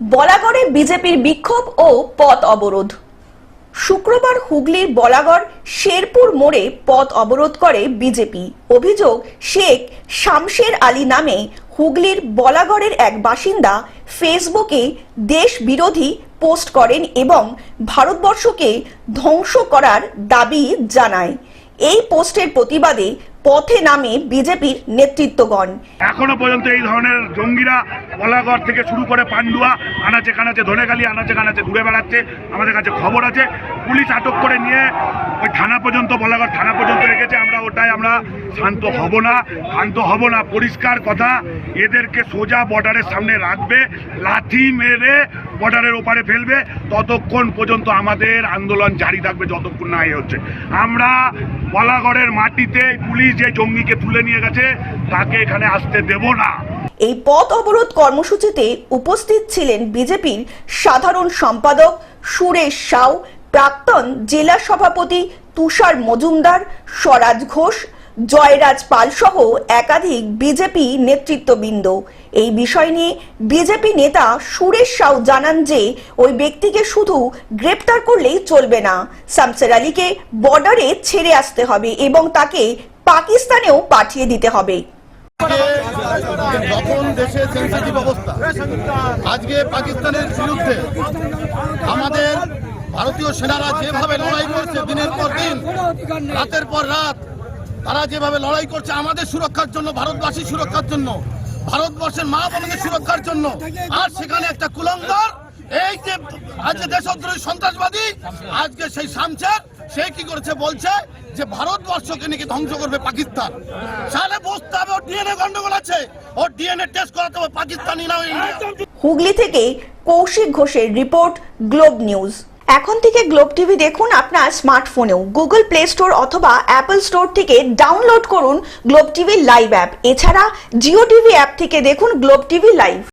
বলাগড়ে বিজেপির বিক্ষোভ ও পথ অবরোধ। শুক্রবার হুগলির বলাগড় শেরপুর মোড়ে পথ অবরোধ করে বিজেপি। অভিযোগ, শেখ শামশের আলী নামে হুগলির বলাগড়ের এক বাসিন্দা ফেসবুকে দেশ বিরোধী পোস্ট করেন এবং ভারতবর্ষকে ধ্বংস করার দাবি জানায়। এই পোস্টের প্রতিবাদে পথে নামে বিজেপির নেতৃত্বগণ। এখনও পর্যন্ত এই ধরনের জঙ্গিরা বলাগড় থেকে শুরু করে পান্ডুয়া, আনাচে কানাচে ধনেখালি আনাচে কানাচে ঘুরে বেড়াচ্ছে, আমাদের কাছে খবর আছে। পুলিশ আটক করে নিয়ে ওই থানা পর্যন্ত, বলাগড় থানা পর্যন্ত রেখেছে। আমরা ওটাই, আমরা শান্ত হব না, শান্ত হব না, পরিষ্কার কথা। এদেরকে সোজা বর্ডারের সামনে রাখবে, লাথি মেরে বর্ডারের ওপারে ফেলবে। ততক্ষণ পর্যন্ত আমাদের আন্দোলন জারি থাকবে, যতক্ষণ না এ হচ্ছে। আমরা বলাগড়ের মাটিতে পুলিশ যে জঙ্গিকে তুলে নিয়ে গেছে, তাকে এখানে আসতে দেব না। এই পথ অবরোধ কর্মসূচিতে উপস্থিত ছিলেন বিজেপির সাধারণ সম্পাদক সুরেশ সাউ, প্রাক্তন জেলা সভাপতি তুষার মজুমদার, স্বরাজ ঘোষ, জয়রাজ পাল সহ একাধিক বিজেপি নেতৃত্ববৃন্দ। এই বিষয় নিয়ে বিজেপি নেতা সুরেশ সাউ জানান যে, ওই ব্যক্তিকে শুধু গ্রেপ্তার করলেই চলবে না। শামসের আলীকে বর্ডারে ছেড়ে আসতে হবে এবং তাকে পাকিস্তানেও পাঠিয়ে দিতে হবে। যখন দেশে সেন্সিটিভ অবস্থা, আজকে পাকিস্তানের বিরুদ্ধে আমাদের ভারতীয় সেনারা যেভাবে লড়াই করছে দিনের পর দিন, রাতের পর রাত, তারা যেভাবে লড়াই করছে আমাদের সুরক্ষার জন্য, ভারতবাসীর সুরক্ষার জন্য, ভারতবর্ষের মা বোনদের সুরক্ষার জন্য, আর সেখানে একটা কুলঙ্গার এই যে আজকে দেশদ্রোহী সন্ত্রাসবাদী, আজকে সেই শামছের সে কি করেছে বলছে যে ভারতবর্ষকে নাকি ধ্বংস করবে পাকিস্তান। সালে বসতে হবে, ওর ডিএনএ গন্ডগোল আছে। ওর ডিএনএ টেস্ট করাতে হবে পাকিস্তানি না হুগলি থেকে কৌশিক ঘোষের রিপোর্ট, গ্লোব নিউজ। এখন থেকে গ্লোব টিভি দেখুন আপনার স্মার্টফোনেও। গুগল প্লে স্টোর অথবা অ্যাপল স্টোর থেকে ডাউনলোড করুন গ্লোব টিভি লাইভ অ্যাপ। এছাড়া জিও টিভি অ্যাপ থেকে দেখুন গ্লোব টিভি লাইভ।